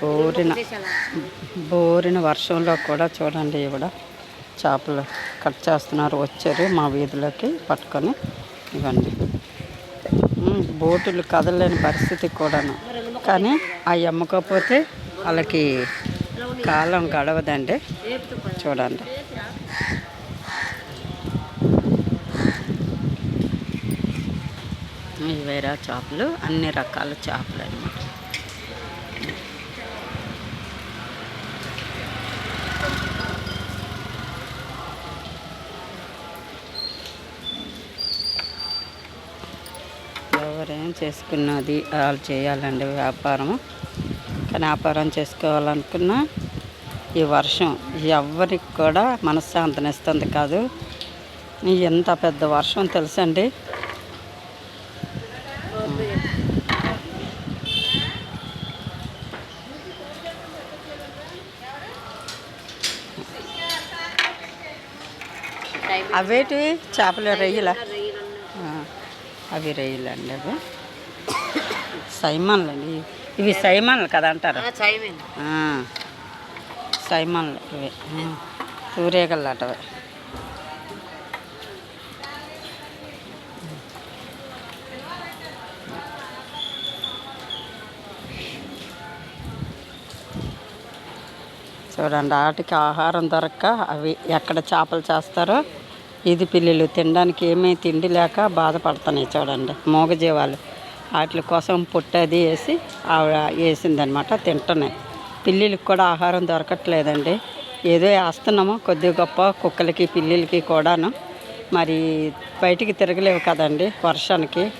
బోరిన బోరిన వర్షంలో కూడా చూడండి ఇవిడ చేపలు కట్ చేస్తున్నారు. వచ్చారు మా వీధిలోకి పట్టుకొని. ఇవ్వండి. బోటులు కదలలేని పరిస్థితి కూడాను. కానీ అవి అమ్మకపోతే వాళ్ళకి కాలం గడవదండి. చూడండి. ఇవేరా వేరే చేపలు అన్ని రకాల చేపలు అనమాట ఎవరేం చేసుకున్నది వాళ్ళు చేయాలండి వ్యాపారం కానీ వ్యాపారం చేసుకోవాలనుకున్నా ఈ వర్షం ఎవరికి కూడా మనశ్శాంతినిస్తుంది కాదు. ఎంత పెద్ద వర్షం తెలుసండి? అవేటివి? చేపల రొయ్యల? అవి రొయ్యలు అండి అవి. సైమాన్లు అండి. ఇవి సైమాన్లు కదా అంటారు? సైమాన్లు ఇవి. సూర్యగల్లు అటవి. చూడండి వాటికి ఆహారం దొరక్క అవి ఎక్కడ చేపలు చేస్తారో ఇది పిల్లలు తినడానికి ఏమీ తిండి లేక బాధపడుతున్నాయి చూడండి. మూగజీవాలు. వాటి కోసం పుట్టది వేసి ఆవిడ వేసిందనమాట తింటున్నాయి. పిల్లిలకు కూడా ఆహారం దొరకట్లేదండి. ఏదో వేస్తున్నాము కొద్ది గొప్ప కుక్కలకి పిల్లిలకి కూడాను. మరి బయటికి తిరగలేవు కదండి వర్షానికి.